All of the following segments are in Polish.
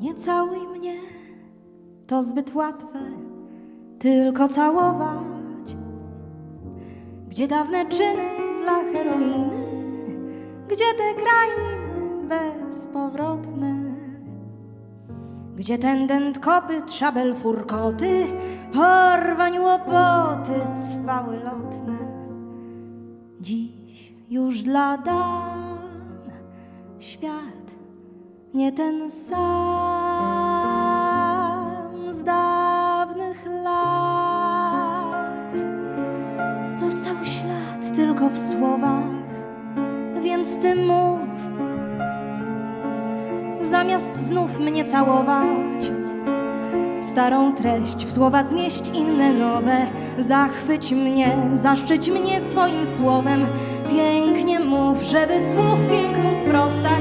Nie całuj mnie, to zbyt łatwe, tylko całować. Gdzie dawne czyny dla heroiny, gdzie te krainy bezpowrotne, gdzie tendent kopyt, szabel furkoty, porwań łopoty, cwały lotne. Dziś już dla dam świat nie ten sam z dawnych lat. Został ślad tylko w słowach, więc ty mów, zamiast znów mnie całować. Starą treść w słowa zmieść inne nowe, zachwyć mnie, zaszczyć mnie swoim słowem. Pięknie mów, żeby słów pięknu sprostać.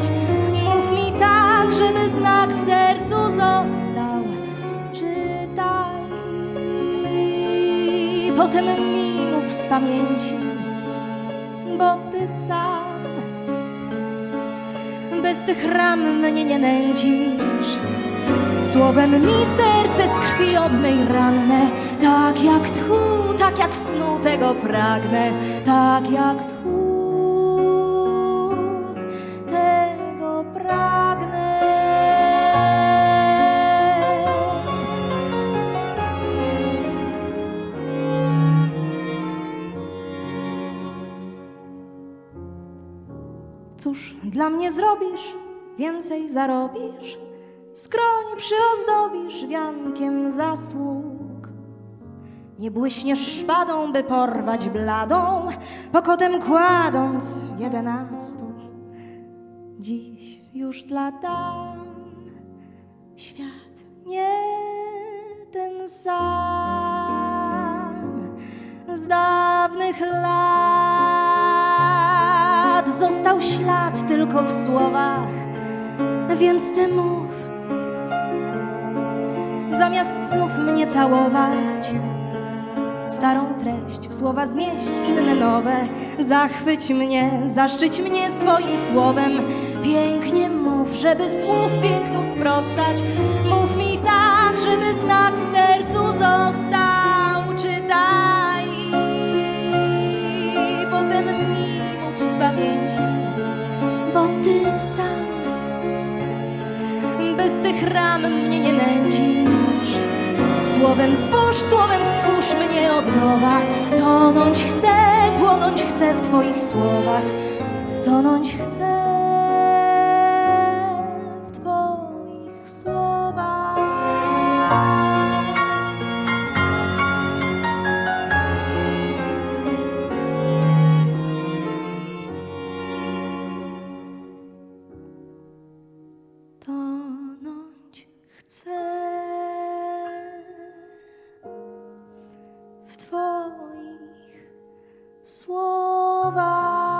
Potem mi mów z pamięci, bo ty sam. Bez tych ram mnie nie nędzisz. Słowem mi serce z krwi obmyj ranne, tak jak tchu, tak jak snu tego pragnę, tak jak tchu Cóż dla mnie zrobisz, więcej zarobisz, skroń przyozdobisz wiankiem zasług. Nie błyśniesz szpadą, by porwać bladą, pokotem kładąc jedenastu. Dziś już dla dam świat nie ten sam z dawnych lat. Został ślad tylko w słowach, więc ty mów, zamiast znów mnie całować. Starą treść w słowa zmieść, inne nowe. Zachwyć mnie, zaszczyć mnie swoim słowem. Pięknie mów, żeby słów pięknu sprostać. Mów mi tak, żeby znak w sercu został. Bez tych ram mnie nie nędzisz. Słowem zbóż, słowem stwórz mnie od nowa. Tonąć chcę, płonąć chcę w Twoich słowach. Tonąć chcę w słowach. W Twoich słowach.